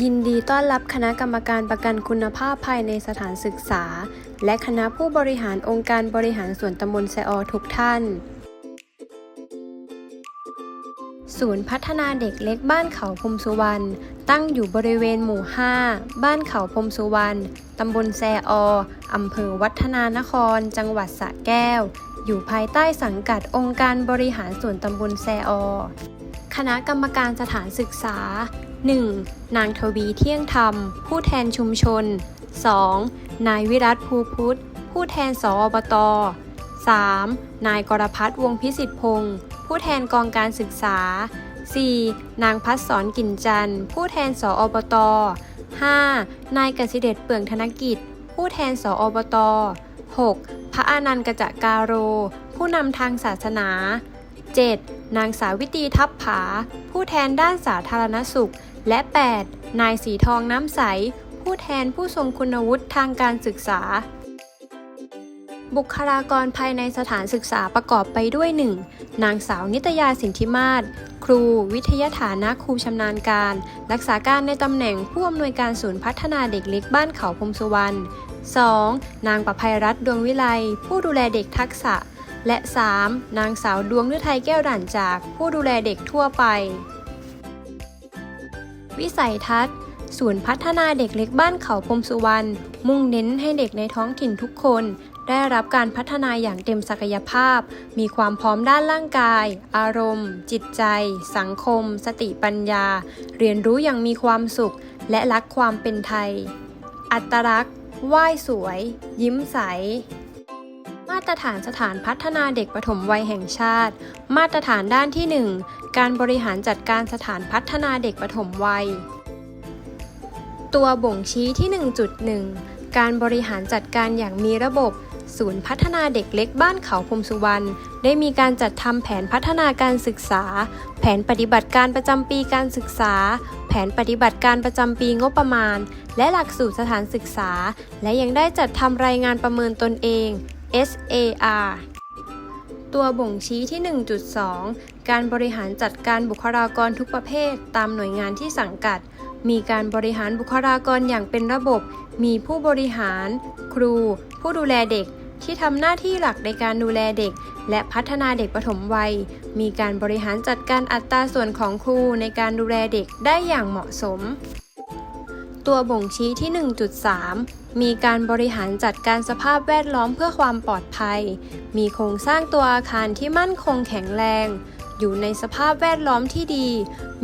ยินดีต้อนรับคณะกรรมการประกันคุณภาพภายในสถานศึกษา และคณะผู้บริหารองค์การบริหารส่วนตำบลแซออทุกท่าน ศูนย์พัฒนาเด็กเล็กบ้านเขาพรมสุวรรณตั้งอยู่บริเวณหมู่ 5 บ้านเขาพรมสุวรรณตำบลแซอออำเภอวัฒนานคร จังหวัดสระแก้ว อยู่ภายใต้สังกัดองค์การบริหารส่วนตำบลแซออคณะกรรมการสถานศึกษา 1. นางทวีเที่ยงธรรม ผู้แทนชุมชน 2. นายวิรัตภูพุทธ ผู้แทนสอบต 3. นายกรพัฒน์วงพิสิทธิพงศ์ผู้แทนกองการศึกษา 4. นางพัฒสอนกิ่นจันทร์ ผู้แทนสอบต 5. นายกสิเดชเปลืองธนกิจ ผู้แทนสอบต 6. พระอานันต์กจะการโร ผู้นำทางศาสนา 7. นางสาวิตรีทับผา ผู้แทนด้านสาธารณสุข และ 8. นายสีทองน้ำใส ผู้แทนผู้ทรงคุณวุฒิทางการศึกษา บุคลากรภายในสถานศึกษาประกอบไปด้วย 1. นางสาวนิตยาสินธิมาศ ครู วิทยาฐานะครูชำนาญการ รักษาการในตำแหน่งผู้อำนวยการศูนย์พัฒนาเด็กเล็กบ้านเขาพมสุวรรณ 2. นางประภัยรัตน์ดวงวิไล ผู้ดูแลเด็กทักษะ และ 3. นางสาวดวงฤทัยแก้วด่านจาก ผู้ดูแลเด็กทั่วไป วิสัยทัศน์ ศูนย์พัฒนาเด็กเล็กบ้านเขาพรมสุวรรณ มุ่งเน้นให้เด็กในท้องถิ่นทุกคน ได้รับการพัฒนาอย่างเต็มศักยภาพ มีความพร้อมด้านร่างกาย อารมณ์ จิตใจ สังคม สติปัญญา เรียนรู้อย่างมีความสุข และรักความเป็นไทย อัตลักษณ์ไหว้สวย ยิ้มใส มาตรฐานสถานพัฒนาเด็กปฐมวัยแห่งชาติ มาตรฐานด้านที่ 1 การบริหารจัดการสถานพัฒนาเด็กปฐมวัย ตัวบ่งชี้ที่ 1.1 การบริหารจัดการอย่างมีระบบศูนย์พัฒนาเด็กเล็กบ้านเขาพรมสุวรรณได้มีการจัดทำแผนพัฒนาการศึกษา แผนปฏิบัติการประจำปีการศึกษา แผนปฏิบัติการประจำปีงบประมาณ และหลักสูตรสถานศึกษา และยังได้จัดทำรายงานประเมินตนเอง SAR ตัวบ่งชี้ที่ 1.2 การบริหารจัดการบุคลากรทุกประเภท ตามหน่วยงานที่สังกัด มีการบริหารบุคลากรอย่างเป็นระบบ มีผู้บริหาร ครู ผู้ดูแลเด็กที่ทำหน้าที่หลักในการดูแลเด็ก และพัฒนาเด็กปฐมวัย มีการบริหารจัดการอัตราส่วนของครูในการดูแลเด็กได้อย่างเหมาะสม ตัวบ่งชี้ที่ 1.3 มีการบริหารจัดการสภาพแวดล้อมเพื่อความปลอดภัย มีโครงสร้างตัวอาคารที่มั่นคงแข็งแรง อยู่ในสภาพแวดล้อมที่ดี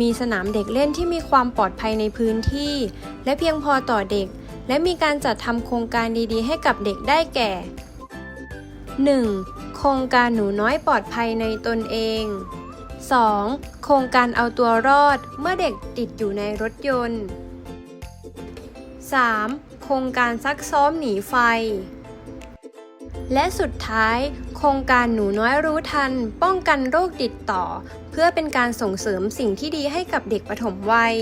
มีสนามเด็กเล่นที่มีความปลอดภัยในพื้นที่ และเพียงพอต่อเด็ก และมีการจัดทำโครงการดีๆ ให้กับเด็กได้แก่ 1. โครงการหนูน้อยปลอดภัยในตนเอง 2. โครงการเอาตัวรอดเมื่อเด็กติดอยู่ในรถยนต์ 3. โครงการซักซ้อมหนีไฟ และสุดท้าย โครงการหนูน้อยรู้ทัน ป้องกันโรคติดต่อ เพื่อเป็นการส่งเสริมสิ่งที่ดีให้กับเด็กปฐมวัย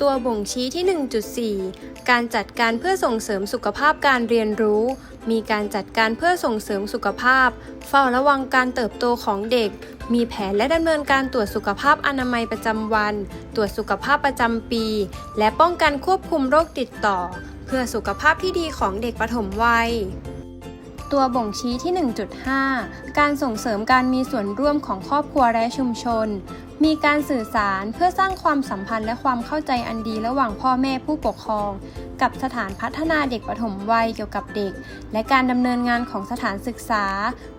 ตัวบ่งชี้ที่ 1.4 การจัดการเพื่อส่งเสริมสุขภาพการเรียนรู้ มีการจัดการเพื่อส่งเสริมสุขภาพ เฝ้าระวังการเติบโตของเด็ก มีแผนและดำเนินการตรวจสุขภาพอนามัยประจำวัน ตรวจสุขภาพประจำปี และป้องกันควบคุมโรคติดต่อ เพื่อสุขภาพที่ดีของเด็กปฐมวัยตัวบ่งชี้ที่ 1.5 การส่งเสริมการมีส่วนร่วมของครอบครัวและชุมชน มีการสื่อสารเพื่อสร้างความสัมพันธ์และความเข้าใจอันดีระหว่างพ่อแม่ผู้ปกครอง กับสถานพัฒนาเด็กปฐมวัยเกี่ยวกับเด็ก และการดำเนินงานของสถานศึกษา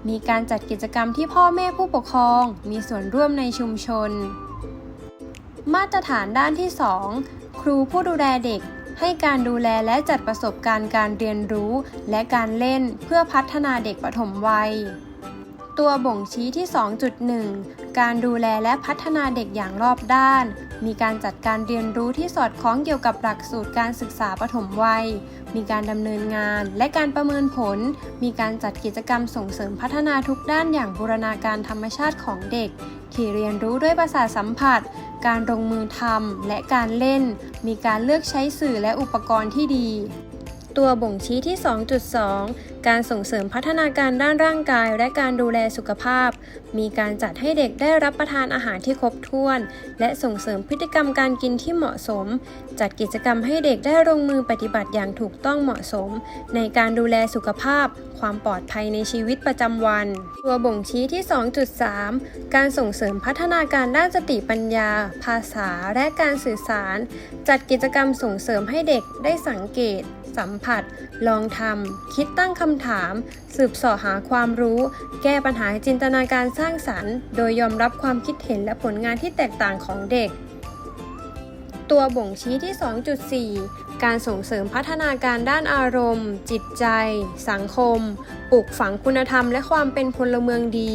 มีการจัดกิจกรรมที่พ่อแม่ผู้ปกครอง มีส่วนร่วมในชุมชน มาตรฐานด้านที่ 2 ครูผู้ดูแลเด็กให้การดูแลและจัดประสบการณ์การเรียนรู้และการเล่นเพื่อพัฒนาเด็กปฐมวัย ตัวบ่งชี้ที่ 2.1 การดูแลและพัฒนาเด็กอย่างรอบด้าน มีการจัดการเรียนรู้ที่สอดคล้องเกี่ยวกับหลักสูตรการศึกษาปฐมวัย มีการดำเนินงานและการประเมินผล มีการจัดกิจกรรมส่งเสริมพัฒนาทุกด้านอย่างบูรณาการธรรมชาติของเด็ก ที่เรียนรู้ด้วยประสาสัมผัส การลงมือทำและการเล่น มีการเลือกใช้สื่อและอุปกรณ์ที่ดีตัวบ่งชี้ที่ 2.2 การส่งเสริมพัฒนาการด้านร่างกายและการดูแลสุขภาพ มีการจัดให้เด็กได้รับประทานอาหารที่ครบถ้วน และส่งเสริมพฤติกรรมการกินที่เหมาะสม จัดกิจกรรมให้เด็กได้ลงมือปฏิบัติอย่างถูกต้องเหมาะสม ในการดูแลสุขภาพ ความปลอดภัยในชีวิตประจำวัน ตัวบ่งชี้ที่ 2.3 การส่งเสริมพัฒนาการด้านสติปัญญา ภาษาและการสื่อสาร จัดกิจกรรมส่งเสริมให้เด็กได้สังเกต สัมผัส ลองทำคิดตั้งคำถาม สืบเสาะหาความรู้ แก้ปัญหาจินตนาการสร้างสรรค์ โดยยอมรับความคิดเห็นและผลงานที่แตกต่างของเด็ก ตัวบ่งชี้ที่ 2.4 การส่งเสริมพัฒนาการด้านอารมณ์ จิตใจ สังคม ปลูกฝังคุณธรรมและความเป็นพลเมืองดี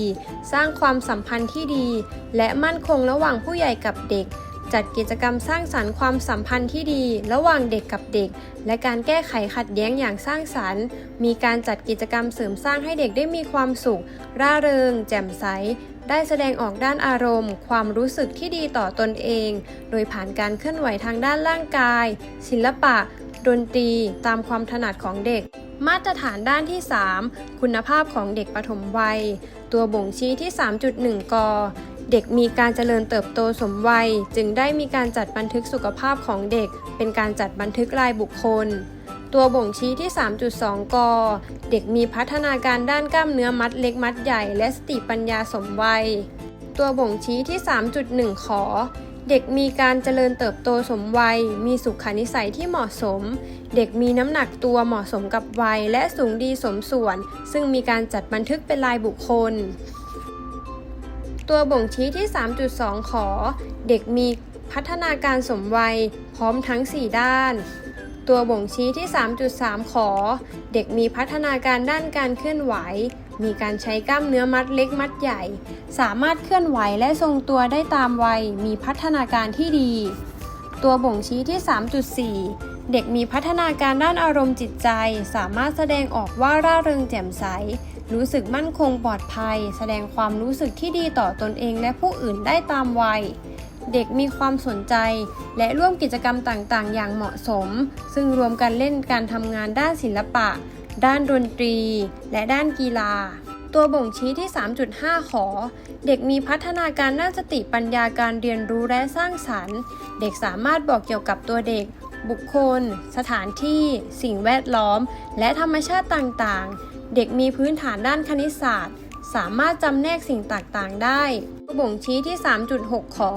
สร้างความสัมพันธ์ที่ดี และมั่นคงระหว่างผู้ใหญ่กับเด็ก จัดกิจกรรมสร้างสรรค์ความสัมพันธ์ที่ดี ระหว่างเด็กกับเด็ก และการแก้ไขขัดแย้งอย่างสร้างสรรค์ มีการจัดกิจกรรมเสริมสร้างให้เด็กได้มีความสุข ร่าเริง แจ่มใส ได้แสดงออกด้านอารมณ์ ความรู้สึกที่ดีต่อตนเอง โดยผ่านการเคลื่อนไหวทางด้านร่างกาย ศิลปะ ดนตรี ตามความถนัดของเด็กมาตรฐานด้านที่ 3 คุณภาพของเด็กปฐมวัย ตัวบ่งชี้ที่ 3.1 ก เด็กมีการเจริญเติบโตสมวัย จึงได้มีการจัดบันทึกสุขภาพของเด็ก เป็นการจัดบันทึกรายบุคคล ตัวบ่งชี้ที่ 3.2 ก เด็กมีพัฒนาการด้านกล้ามเนื้อมัดเล็กมัดใหญ่ และสติปัญญาสมวัย ตัวบ่งชี้ที่ 3.1 ขอเด็กมีการเจริญเติบโตสมวัย มีสุขนิสัยที่เหมาะสม เด็กมีน้ำหนักตัวเหมาะสมกับวัย และสูงดีสมส่วน ซึ่งมีการจัดบันทึกเป็นรายบุคคล ตัวบ่งชี้ที่ 3.2 ขอ เด็กมีพัฒนาการสมวัยพร้อมทั้ง 4 ด้าน ตัวบ่งชี้ที่ 3.3 ขอ เด็กมีพัฒนาการด้านการเคลื่อนไหว มีการใช้กล้ามเนื้อมัดเล็กมัดใหญ่ สามารถเคลื่อนไหวและทรงตัวได้ตามวัย มีพัฒนาการที่ดี ตัวบ่งชี้ที่ 3.4เด็กมีพัฒนาการด้านอารมณ์จิตใจ สามารถแสดงออกว่าร่าเริงแจ่มใส รู้สึกมั่นคงปลอดภัย แสดงความรู้สึกที่ดีต่อตนเองและผู้อื่นได้ตามวัย เด็กมีความสนใจ และร่วมกิจกรรมต่างๆ อย่างเหมาะสม ซึ่งรวมกันเล่นการทำงานด้านศิลปะ ด้านดนตรี และด้านกีฬา ตัวบ่งชี้ที่ 3.5 ขอ เด็กมีพัฒนาการด้านสติปัญญาการเรียนรู้และสร้างสรรค์ เด็กสามารถบอกเกี่ยวกับตัวเด็กบุคคล สถานที่ สิ่งแวดล้อม และธรรมชาติต่าง ๆ เด็กมีพื้นฐานด้านคณิตศาสตร์ สามารถจำแนกสิ่งต่างๆได้ตัวบ่งชี้ที่ 3.6 ขอ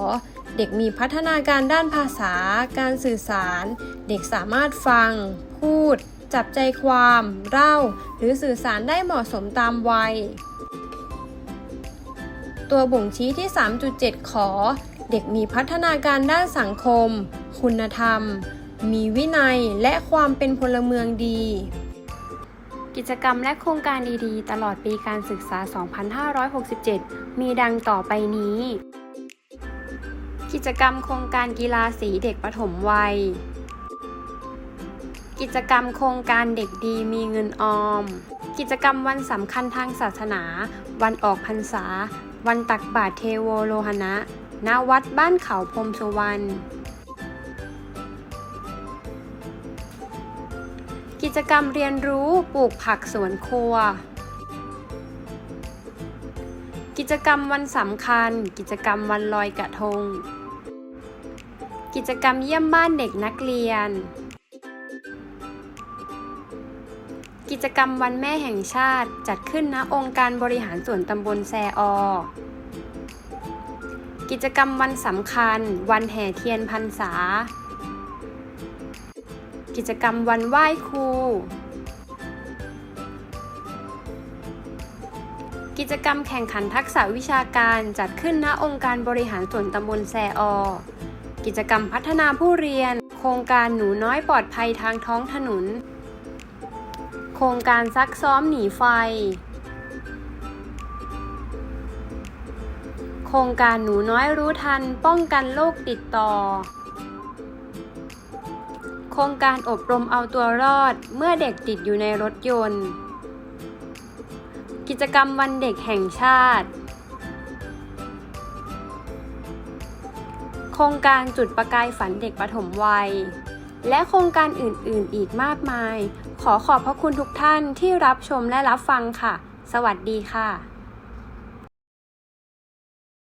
เด็กมีพัฒนาการด้านภาษา การสื่อสาร เด็กสามารถฟัง พูด จับใจความ เล่า หรือสื่อสารได้เหมาะสมตามวัย ตัวบ่งชี้ที่ 3.7 ขอ เด็กมีพัฒนาการด้านสังคม คุณธรรม มีวินัยและความเป็นพลเมืองดี กิจกรรมและโครงการดีๆ ตลอดปีการศึกษา 2567 มีดังต่อไปนี้ กิจกรรมโครงการกีฬาสีเด็กปฐมวัย กิจกรรมโครงการเด็กดีมีเงินออม กิจกรรมวันสำคัญทางศาสนา วันออกพรรษา วันตักบาตรเทโวโลหณะณวัดบ้านเขาพรมสุวรรณ กิจกรรมเรียนรู้ปลูกผักสวนครัว กิจกรรมวันสำคัญ กิจกรรมวันลอยกระทง กิจกรรมเยี่ยมบ้านเด็กนักเรียน กิจกรรมวันแม่แห่งชาติจัดขึ้นณองค์การบริหารส่วนตำบลแซออกิจกรรมวันสำคัญ วันแห่เทียนพรรษา กิจกรรมวันไหว้ครู กิจกรรมแข่งขันทักษะวิชาการจัดขึ้นณองค์การบริหารส่วนตำบลแซออ กิจกรรมพัฒนาผู้เรียน โครงการหนูน้อยปลอดภัยทางท้องถนน โครงการซักซ้อมหนีไฟ โครงการหนูน้อยรู้ทันป้องกันโรคติดต่อ ครงการอบรมเอาตัวรอดเมื่อเด็กติดอยู่ในรถยนต์ กิจกรรมวันเด็กแห่งชาติ โครงการจุดประกายฝันเด็กปฐมวัย และโครงการอื่นๆ อีกมากมาย ขอขอบพระคุณทุกท่านที่รับชมและรับฟังค่ะ สวัสดีค่ะ